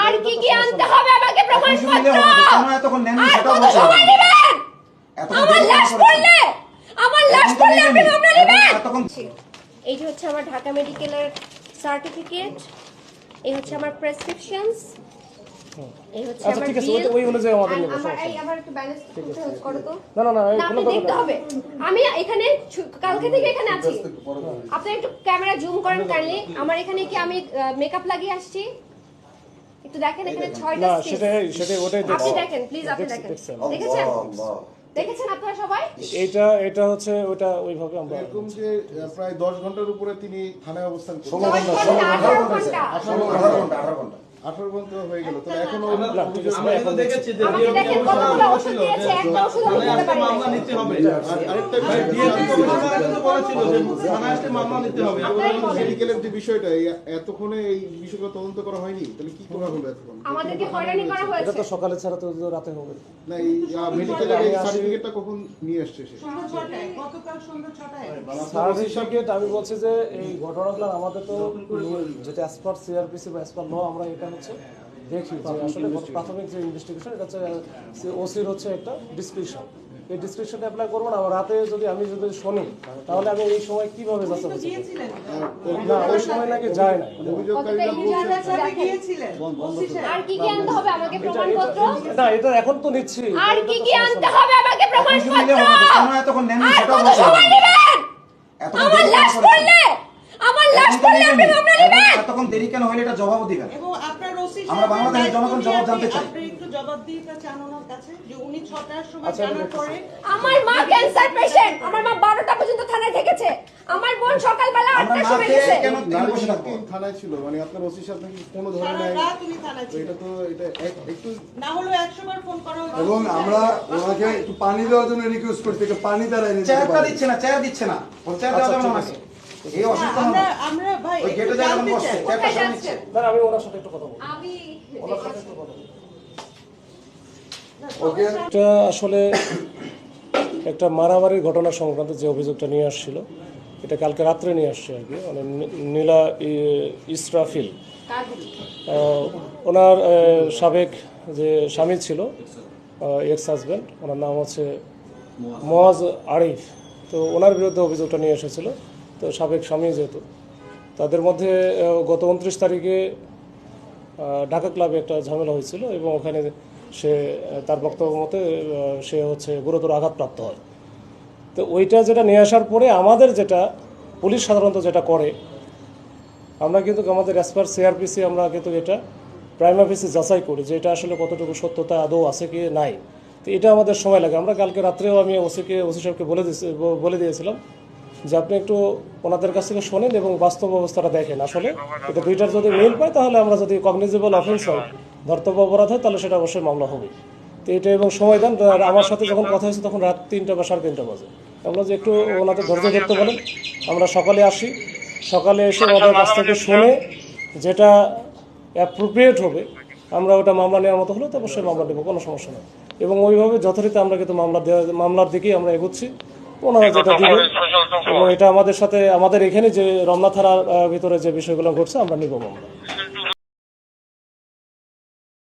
আর কি কি আনতে হবে আমাকে প্রমাণপত্র আর কত সময় নেবেন? আমার লাশ পড়লে? আমার লাশ পড়লে আপনি। মামলা নেবেন? এই যে হচ্ছে আমার ঢাকা মেডিকেলের সার্টিফিকেট এই হচ্ছে আমার প্রেসক্রিপশনস এই হচ্ছে আচ্ছা আমার ঠিক ওই- ওই অনুযায়ী আমাদের and আমার এই আমার একটু ব্যালেন্স করো তো। না না না এই না, কোনো আপনি দেখতে হবে। আমি এখানে কালকে থেকে এখানে আছি। আপনি একটু ক্যামেরা জুম করেন কাইন্ডলি আমার এখানে কি আমি মেকআপ লাগিয়ে আসছি? একটু দেখেন এখানে ছয়টা। সেটাই সেটাই ওটাই আপনি দেখছি দেখেন প্লিজ আপনি দেখছি, দেখেন। দেখেছেন? দেখেছেন আপনারা সবাই? এটা এটা হচ্ছে ওটা ওইভাবে আমরা এরকম যে প্রায় দশ ঘণ্টার উপরে তিনি থানায় অবস্থান ষোলো করছেন। ঘণ্টা দশ ষোলো ঘণ্টা, ঘণ্টা। আঠারো আঠারো ঘণ্টা ঘণ্টা। ষোলো আঠারো ঘণ্টা। আঠারো হয়ে গেল এখনও। মেডিকেলের যে বিষয়টা এতক্ষণে এই বিষয়গুলো তদন্ত করা হয়নি? তাহলে কি করা হলো এতক্ষণ? করা এটা তো সকালে ছাড়া তো রাতে হবে। না এই মেডিকেলের এই সার্টিফিকেটটা কখন নিয়ে আসছে সে? সার্টিফিকেট আমি বলছি যে এই ঘটনাগুলো আমাদের তো যেটা অ্যাজ পার সিআরপিসি বা অ্যাজ পার ল আমরা এটা হচ্ছে। দেখি যে আসলে প্রাথমিক যে ইনভেস্টিগেশন এটা হচ্ছে ওসির হচ্ছে একটা ডিসক্রিপশন এই ডিসক্রিপশনটা অ্যাপ্লাই করব না রাতে যদি আমি যদি শুনি তাহলে আমি এই সময় কীভাবে না ওই সময় নাকি যায় না। কতটা অভিযোগকারীরা ইউজার বলছে আছে দেখেন। আর কি কি আনতে হবে আমাকে প্রমাণপত্র? না এটা এখন তো নিচ্ছি। আর কি কি আনতে হবে আমাকে প্রমাণপত্র? হবে? এতক্ষণ নেবেন? এতক্ষণ আমার লাশ পড়লে! লাশ পড়লে আপনি। মামলা নেবেন? এতক্ষণ দেরি কেন হলে এটা জবাবও দিবেন? এবং আপনার ওসি আমরা বাংলাদেশের জনগণ জবাব জানতে চাই। আপনি একটু জবাব দিতে চান ওনার কাছে যে উনি ছটার সময় আচ্ছা, জানার পরে আমার মা ক্যান্সার পেশেন্ট আমার মা বারোটা পর্যন্ত থানায় থেকেছে। আমার বোন সকালবেলা আমরা আটটার না সময় গেছে কেন বসে শিক্ষিত থানায় ছিল? মানে আপনার ওসির সাথে কি কোনো ধরনের রাত উনি থানায় তো ছিলেন এটা তো এটা একটু না বার ফোন করা এবং আমরা ওনাকে একটু পানি দেওয়ার জন্য রিকোয়েস্ট করছি যে পানি দ্বারা এনে দিচ্ছে না চেয়ার দিচ্ছে না। ওর চেয়ার দেওয়া যাবে না এই অসুস্থ আমরা আমরা ভাই ওই গেটে যায় জানতে বসছে চাই। চেয়ারটা কোথায় সরে নিচ্ছে। যাচ্ছেন? না আমি ওনার সাথে একটু কথা বলব। আমি ওনার সাথে একটু কথা বলব। এটা আসলে একটা মারামারির ঘটনা সংক্রান্ত যে অভিযোগটা নিয়ে আসছিল এটা কালকে রাত্রে নিয়ে আসছে আর কি মানে নীলা ইসরাফিল। ওনার সাবেক যে স্বামী ছিল এক্স হাজব্যান্ড ওনার নাম হচ্ছে মোয়াজ আরিফ। তো ওনার বিরুদ্ধে অভিযোগটা নিয়ে এসেছিল। তো সাবেক স্বামী যেহেতু। তাদের মধ্যে গত উনত্রিশ তারিখে ঢাকা ক্লাবে একটা ঝামেলা হয়েছিল এবং ওখানে সে তার বক্তব্য মতে সে হচ্ছে গুরুতর আঘাতপ্রাপ্ত হয়। তো ওইটা যেটা নিয়ে আসার পরে আমাদের যেটা, পুলিশ সাধারণত যেটা করে, আমরা কিন্তু আমাদের অ্যাজ পার সিআরপিসি আমরা কিন্তু এটা প্রাইম অফিসে যাচাই করি যে এটা আসলে কতটুকু সত্যতা, আদৌ আছে কি নাই। তো এটা আমাদের সময় লাগে। আমরা কালকে রাত্রেও আমি ওসিকে ওসি সাহেবকে বলে দিয়েছি বলে দিয়েছিলাম যে আপনি একটু ওনাদের কাছ থেকে শোনেন এবং বাস্তব অবস্থাটা দেখেন। আসলে এটা দুইটার যদি মিল পায়, তাহলে আমরা যদি কগনিজেবল অফেন্স হয়, ধর্তব্য অপরাধ হয়, তাহলে সেটা অবশ্যই মামলা হবে। তো এটা এবং সময় দেন আমার সাথে যখন কথা হয়েছে, তখন রাত তিনটা বা সাড়ে তিনটা বাজে। আমরা যে একটু ওনাদের ধৈর্য ধরতে বলেন, আমরা সকালে আসি। সকালে এসে ওনাদের কাছ থেকে শুনে যেটা অ্যাপ্রোপ্রিয়েট হবে, আমরা ওটা মামলা নেওয়ার মতো হলে তো অবশ্যই মামলা নেব, কোনো সমস্যা নেই। এবং ওইভাবে যথারীতি আমরা কিন্তু মামলা দেওয়া মামলার দিকেই আমরা এগোচ্ছি। ওনারা যেটা দিবেন এবং এটা আমাদের সাথে আমাদের এখানে যে রমনা থানার ভিতরে যে বিষয়গুলো ঘটছে আমরা নিব মামলা।